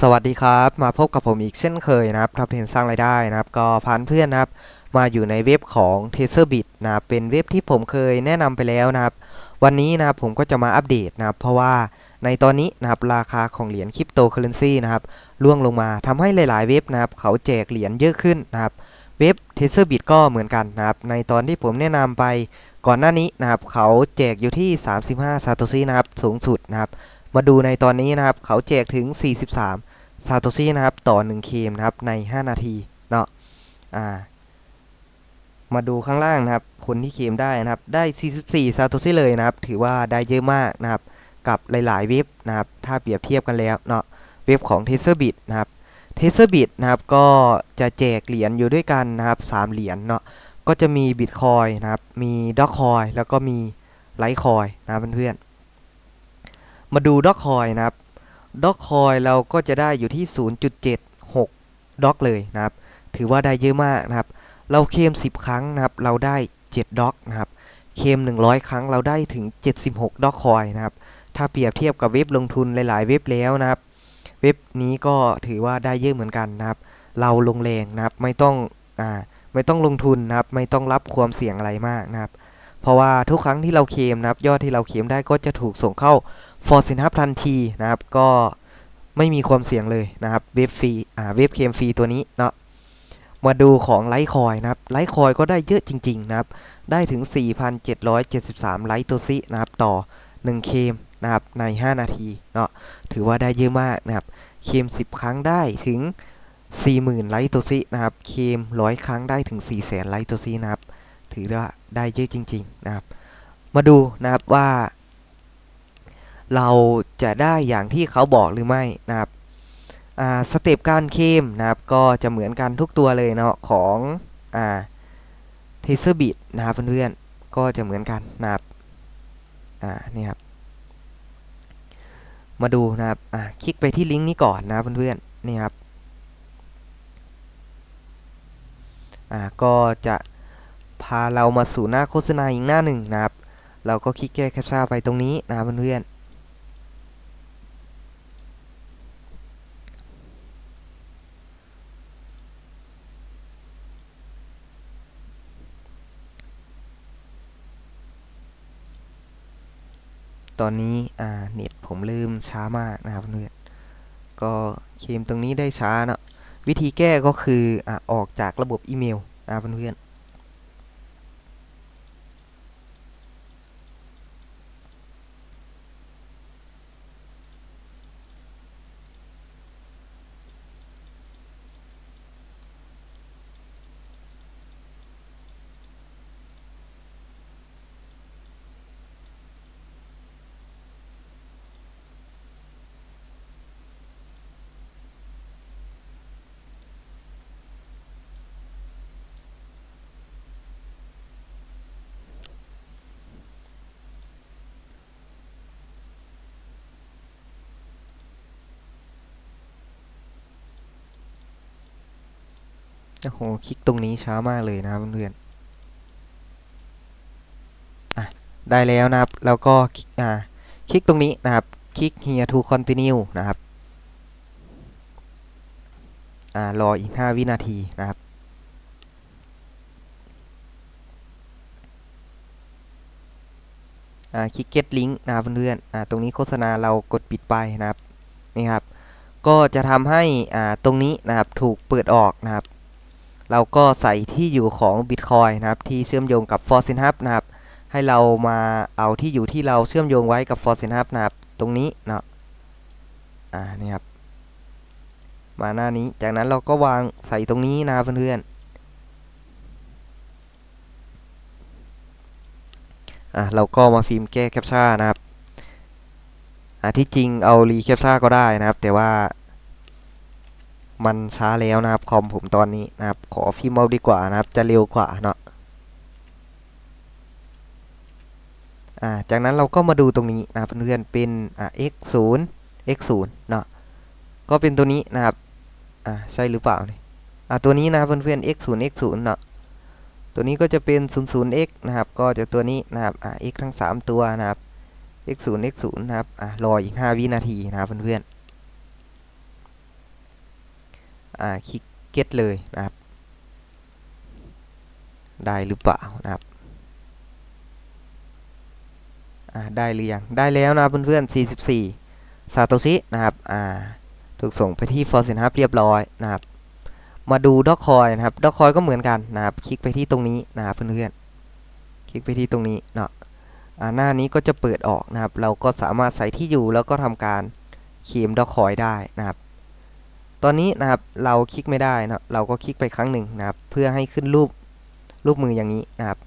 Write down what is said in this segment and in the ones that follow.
สวัสดีครับ มาพบกับผมอีกเช่นเคยนะครับทับเทนสร้างรายได้นะครับ ก็พันเพื่อนนะครับ มาอยู่ในเว็บของ t e s e r b i t นะครับเป็นเว็บที่ผมเคยแนะนำไปแล้วนะครับ วันนี้นะครับผมก็จะมาอัปเดตนะครับ เพราะว่าในตอนนี้นะครับราคาของเหรียญคริปโตเคอเรนซีนะครับร่วงลงมาทำให้หลาย ๆ เว็บนะครับ เขาแจกเหรียญเยอะขึ้นนะครับ เว็บ t e s e r b i t ก็เหมือนกันนะครับ ในตอนที่ผมแนะนำไปก่อนหน้านี้นะครับ เขาแจกอยู่ที่ 35ซาโตซินะครับสูงสุดนะครับ มาดูในตอนนี้นะครับ เขาแจกถึง 43 ซาโตชินะครับ ต่อ 1 เคมนะครับใน 5 นาทีเนาะอ่ามาดูข้างล่างนะครับ คนที่เคมได้นะครับ ได้ 44 ซาโตชิเลยนะครับ ถือว่าได้เยอะมากนะครับ กับหลาย ๆ เว็บนะครับ ถ้าเปรียบเทียบกันแล้วเนาะเว็บของ t e s e r b i t นะครับ t e s e r b i t นะครับ ก็จะแจกเหรียญอยู่ด้วยกันนะครับ 3 เหรียญเนาะก็จะมี Bitcoin นะครับ มี Dogecoin แล้วก็มี l i t e c o i นะเพื่อนๆ มาดู Dogecoin นะครับด็อกคอยเราก็จะได้อยู่ที่ 0.76ด็อกเลยนะครับ ถือว่าได้เยอะมากนะครับ เราเคม 10 ครั้งนะครับ เราได้ 7ด็อกนะครับ เคม 100 ครั้งเราได้ถึง 76ด็อกคอยนะครับ ถ้าเปรียบเทียบกับเว็บลงทุนหลาย ๆ เว็บแล้วนะครับ เว็บนี้ก็ถือว่าได้เยอะเหมือนกันนะครับ เราลงแรงนะครับ ไม่ต้อง อ่า ไม่ต้องลงทุนนะครับ ไม่ต้องรับความเสี่ยงอะไรมากนะครับ เพราะว่าทุกครั้งที่เราเคมนะครับ ยอดที่เราเคมได้ก็จะถูกส่งเข้าฟอร์ซินฮับทันทีนะครับ ก็ไม่มีความเสี่ยงเลยนะครับเว็บฟรีอ่าเว็บเคมฟรีตัวนี้เนาะมาดูของไลท์คอยนะครับไลท์คอยก็ได้เยอะจริง ๆ นะครับ ได้ถึง 4,773 ไลท์ตัวซินะครับ ต่อ 1 เคมนะครับ ใน 5 นาทีเนาะถือว่าได้เยอะมากนะครับ เคม 10 ครั้งได้ถึง 40,000 ไลท์ตัวซินะครับ เคม 100 ครั้งได้ถึง 400,000 ไลท์ตัวซินะครับ ถือว่าได้เยอะจริง ๆ นะครับ มาดูนะครับว่า เราจะได้อย่างที่เขาบอกหรือไม่นะครับสเต็ปการเคมนะครับ ก็จะเหมือนกันทุกตัวเลยเนาะของเทเซอร์บิดนะครับเพื่อนๆก็จะเหมือนกันนะครับนี่ครับ มาดูนะครับคลิกไปที่ลิงก์นี้ก่อนนะเพื่อนๆนี่ครับก็จะ พาเรามาสู่หน้าโฆษณาอีกหน้าหนึ่งนะครับ เราก็คลิกแก้แคปชั่นไปตรงนี้นะเพื่อนๆตอนนี้อ่าเน็ตผมลืมช้ามากนะครับเพื่อนก็เคมตรงนี้ได้ช้าเนาะวิธีแก้ก็คืออ่าออกจากระบบอีเมลนะเพื่อน โอ้โหคลิกตรงนี้ช้ามากเลยนะครับเพื่อนๆอะได้แล้วนะครับ แล้วก็อ่าคลิกตรงนี้นะครับคลิก here to continue นะครับอ่ารออีก 5 วินาทีนะครับอ่าคลิก get link นะครับเพื่อนๆอ่าตรงนี้โฆษณาเรากดปิดไปนะครับนี่ครับก็จะทำให้อ่าตรงนี้นะครับถูกเปิดออกนะครับ เราก็ใส่ที่อยู่ของ Bitcoin นะครับ ที่เชื่อมโยงกับ f o r s i n Hub นะครับ ให้เรามาเอาที่อยู่ที่เราเชื่อมโยงไว้กับ f o r s i n Hub นะครับ ตรงนี้เนาะอ่านี่ครับ มาหน้านี้ จากนั้นเราก็วางใส่ตรงนี้นะเพื่อนๆอะเราก็มาฟิล์มแก้แคปชั่นนะครับอะที่จริงเอารีแคปชั่นก็ได้นะครับ แต่ว่า มันช้าแล้วนะครับคอมผมตอนนี้นะครับ ขอพิมพ์เอาดีกว่านะครับ จะเร็วกว่าเนาะอ่าจากนั้นเราก็มาดูตรงนี้นะครับเพื่อนเป็นอ่า x 0 x 0เนาะก็เป็นตัวนี้นะครับอ่าใช่หรือเปล่าเนี่ยอ่าตัวนี้นะเพื่อนๆ x 0 x 0เนาะตัวนี้ก็จะเป็น 0 0 x นะครับ ก็จะตัวนี้นะครับอ่า x ทั้ง 3 ตัวนะครับ x 0 x 0นะครับอ่ารออีก 5 วินาทีนะครับเพื่อนๆ อ่า คลิก get เลยนะครับ ได้หรือเปล่านะครับได้หรือยัง ได้แล้วนะเพื่อนๆ44ซาโตชินะครับอ่าถูกส่งไปที่ f o r c e n Hub เรียบร้อยนะครับ มาดูด็อกคอยนะครับด็อกคอยก็เหมือนกันนะครับ คลิกไปที่ตรงนี้นะครับเพื่อนๆ คลิกไปที่ตรงนี้เนาะหน้านี้ก็จะเปิดออกนะครับ เราก็สามารถใส่ที่อยู่แล้วก็ทำการเคลมด็อกคอยได้นะครับ ตอนนี้นะครับเราคลิกไม่ได้นะเราก็คลิกไปครั้งหนึ่งนะครับ เพื่อให้ขึ้นรูปรูปมืออย่างนี้นะครับ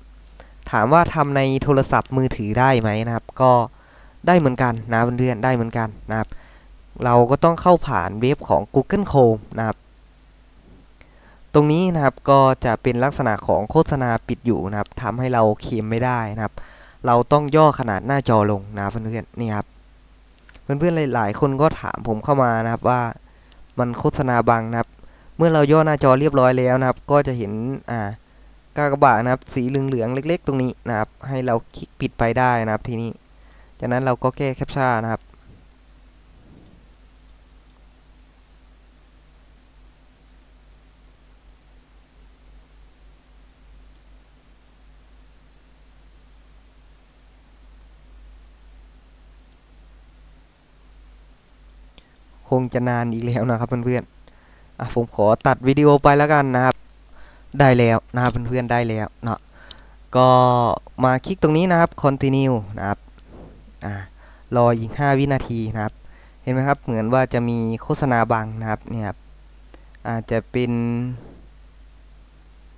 ถามว่าทำในโทรศัพท์มือถือได้ไหมนะครับ ก็ได้เหมือนกันนะเพื่อนๆได้เหมือนกันนะครับ เราก็ต้องเข้าผ่านเว็บของ Google Chrome นะครับ ตรงนี้นะครับก็จะเป็นลักษณะของโฆษณาปิดอยู่นะครับทำให้เราเคลมไม่ได้นะครับ เราต้องย่อขนาดหน้าจอลงนะเพื่อนๆนี่ครับเพื่อนๆหลาย ๆ คนก็ถามผมเข้ามานะครับว่า มันโฆษณาบังนะครับ เมื่อเราย่อหน้าจอเรียบร้อยแล้วนะครับ ก็จะเห็นอ่ากากบาทนะครับ สีเหลืองๆเล็ก ๆ ตรงนี้นะครับ ให้เราคลิกปิดไปได้นะครับทีนี้ จากนั้นเราก็แก้แคปชั่นนะครับ คงจะนานอีกแล้วนะครับเพื่อนๆอะผมขอตัดวิดีโอไปแล้วกันนะครับ ได้แล้วนะครับเพื่อนๆได้แล้วเนาะก็มาคลิกตรงนี้นะครับ continue นะครับอ่ารออีก 5 วินาทีนะครับ เห็นไหมครับเหมือนว่าจะมีโฆษณาบังนะครับเนี่ยครับอาจจะเป็น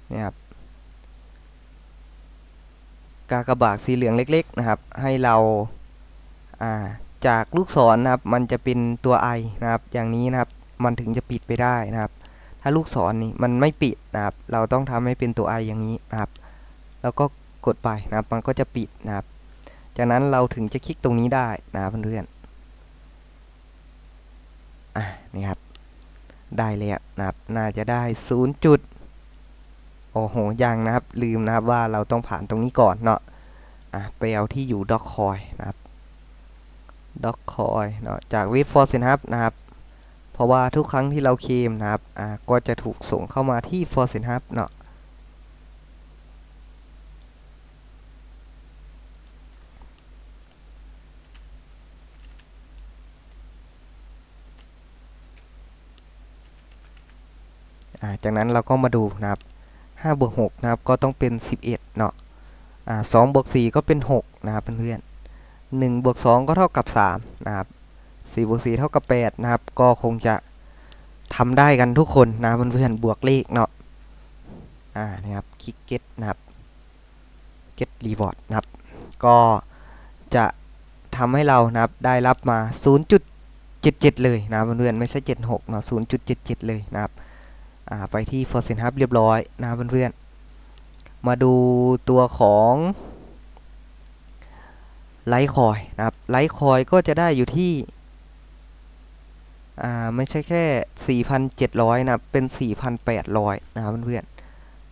เนี่ยครับกากบาทสีเหลืองเล็ก ๆ นะครับ ให้เราอ่า จากลูกศรนะครับ มันจะเป็นตัว i นะครับ อย่างนี้นะครับ มันถึงจะปิดไปได้นะครับ ถ้าลูกศรนี่มันไม่ปิดนะครับ เราต้องทำให้เป็นตัว i อย่างนี้นะครับ แล้วก็กดไปนะครับ มันก็จะปิดนะครับ จากนั้นเราถึงจะคลิกตรงนี้ได้นะครับเพื่อนๆอะนี่ครับ ได้แล้วนะครับ น่าจะได้0จุดโอ้โห ยังนะครับ ลืมนะครับว่าเราต้องผ่านตรงนี้ก่อนเนาะ อะ ไปเอาที่อยู่ด็อกคอยนะครับ ด็อกคอยเนาะจากเว็บ f o r c e n Hub นะครับ เพราะว่าทุกครั้งที่เราเคลมนะครับอ่าก็จะถูกส่งเข้ามาที่ f o r c e n Hub เนาะอ่าจากนั้นเราก็มาดูนะครับ5บวก6นะครับก็ต้องเป็น 11 เนาะอ่า2บวก4ก็เป็น 6 นะครับเพื่อนๆ 1บวก2ก็เท่ากับ3นะครับ4บวก4เท่ากับ8นะครับ ก็คงจะทำได้กันทุกคนนะเพื่อนๆบวกเลขเนาะอ่านี่ครับคลิก get นะครับ get reward นะครับ ก็จะทำให้เรานะครับได้รับมา 0.77 เลยนะเพื่อนๆไม่ใช่ 76เนาะ0.77 เลยนะครับอ่าไปที่ f o r c e n Hub เรียบร้อยนะเพื่อนๆมาดูตัวของ ไลท์คอยนะครับไลท์คอยก็จะได้อยู่ที่อ่าไม่ใช่แค่ 4,700 นะครับเป็น 4,800 นะครับเพื่อนๆ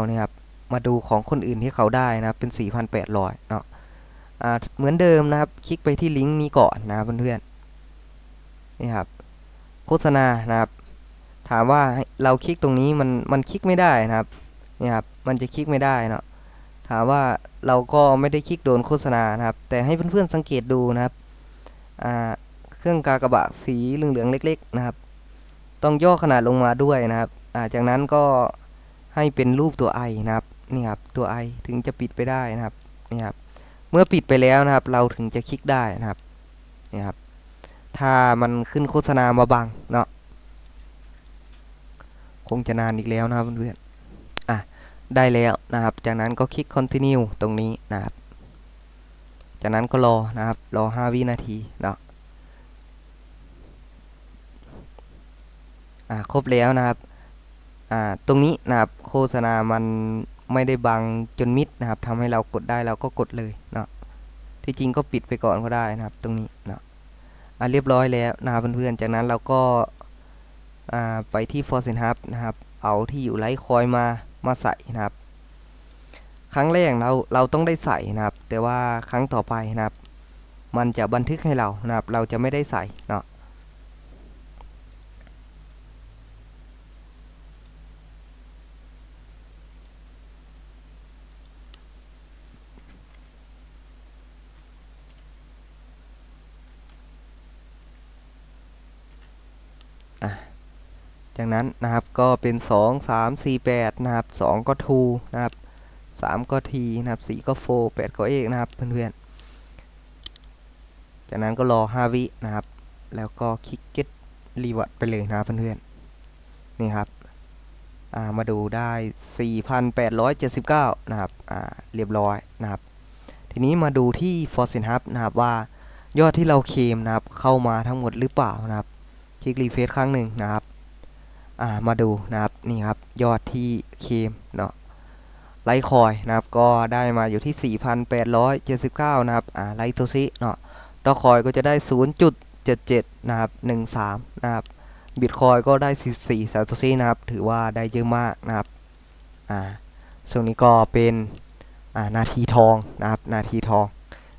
879นะครับมาดูของคนอื่นที่เขาได้นะครับเป็น 4,800 เนาะอ่าเหมือนเดิมนะครับคลิกไปที่ลิงก์นี้ก่อนนะครับเพื่อนๆนี่ครับโฆษณานะครับ ถามว่าเราคลิกตรงนี้มันมันคลิกไม่ได้นะครับนี่ครับมันจะคลิกไม่ได้เนาะ ถามว่าเราก็ไม่ได้คลิกโดนโฆษณานะครับ แต่ให้เพื่อนๆสังเกตดูนะครับเครื่องกากระบาทสีเหลืองๆเล็ก ๆ นะครับ ต้องย่อขนาดลงมาด้วยนะครับาจากนั้นก็ให้เป็นรูปตัว i นะครับนี่ครับตัว i ถึงจะปิดไปได้นะครับนี่ครับเมื่อปิดไปแล้วนะครับ เราถึงจะคลิกได้นะครับนี่ครับ ถ้ามันขึ้นโฆษณามาบังเนาะคงจะนานอีกแล้วนะครับเพื่อน ได้แล้วนะครับ จากนั้นก็คลิก continue ตรงนี้นะครับ จากนั้นก็รอนะครับ รอ 5 วินาทีเนาะอ่าครบแล้วนะครับอ่าตรงนี้นะครับโฆษณามันไม่ได้บังจนมิดนะครับทำให้เรากดได้เราก็กดเลยเนาะที่จริงก็ปิดไปก่อนก็ได้นะครับ ตรงนี้เนาะอ่าเรียบร้อยแล้วนะครับเพื่อนๆจากนั้นเราก็อ่าไปที่ f o r c e n Hub นะครับ เอาที่อยู่ไลท์คอยมา มาใส่นะครับ ครั้งแรกเราเราต้องได้ใส่นะครับ แต่ว่าครั้งต่อไปนะครับ มันจะบันทึกให้เรานะครับ เราจะไม่ได้ใส่เนาะอะ จากนั้นนะครับก็เป็น 2 3 4 8นะครับ2ก็ to นะครับ3ก็ t นะครับ4ก็4 8ก็ x นะครับเพื่อนๆ จากนั้นก็รอ 5 วินะครับ แล้วก็คลิก get reward ไปเลยนะครับเพื่อนๆ นี่ครับามาดูได้ 4,879 นะครับอ่าเรียบร้อยนะครับ ทีนี้มาดูที่ f o r s i n Hub นะครับว่ายอดที่เราเคมนะครับเข้ามาทั้งหมดหรือเปล่านะครับ คลิกรีเฟซครั้งหนึ่งนะครับ อ่ามาดูนะครับนี่ครับยอดที่เคมเนาะไลคอยนะครับก็ได้มาอยู่ที่ 4,879 นะครับอ่าไลโตซิเนาะดอคอยก็จะได้ 0.77 นะครับ 13 นะครับบิตคอยก็ได้ 44ซาโตซินะครับ ถือว่าได้เยอะมากนะครับอ่าส่วนนี้ก็เป็นอ่านาทีทองนะครับนาทีทอง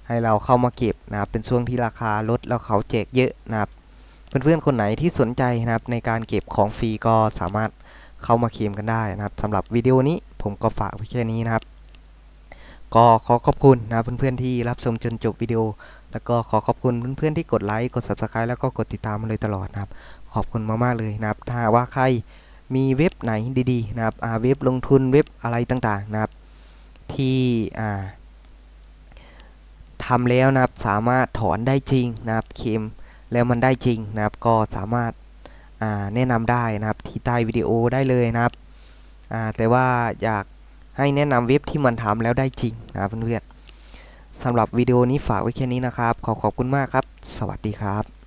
ให้เราเข้ามาเก็บนะครับเป็นช่วงที่ราคาลดแล้วเขาแจกเยอะนะครับ เพื่อนๆคนไหนที่สนใจนะครับในการเก็บของฟรีก็สามารถเข้ามาเคลมกันได้นะครับสำหรับวิดีโอนี้ผมก็ฝากไว้แค่นี้นะครับ ก็ขอขอบคุณนะเพื่อนๆที่รับชมจนจบวิดีโอ แล้วก็ขอขอบคุณเพื่อนๆที่กดไลค์กด subscribe แล้วก็กดติดตามมาเลยตลอดนะครับ ขอบคุณมากๆเลยนะครับ ถ้าว่าใครมีเว็บไหนดีๆนะครับอาเว็บลงทุนเว็บอะไรต่างๆนะครับ ที่ทำแล้วนะครับสามารถถอนได้จริงนะครับเคลม แล้วมันได้จริงนะครับ ก็สามารถาแนะนำได้นะครับที่ใต้วิดีโอได้เลยนะครับแต่ว่าอยากให้แนะนำเว็บที่มันทำแล้วได้จริงนะครับเพื่อนๆสำหรับวิดีโอนี้ฝากไว้แค่นี้นะครับ ขอขอบคุณมากครับ สวัสดีครับ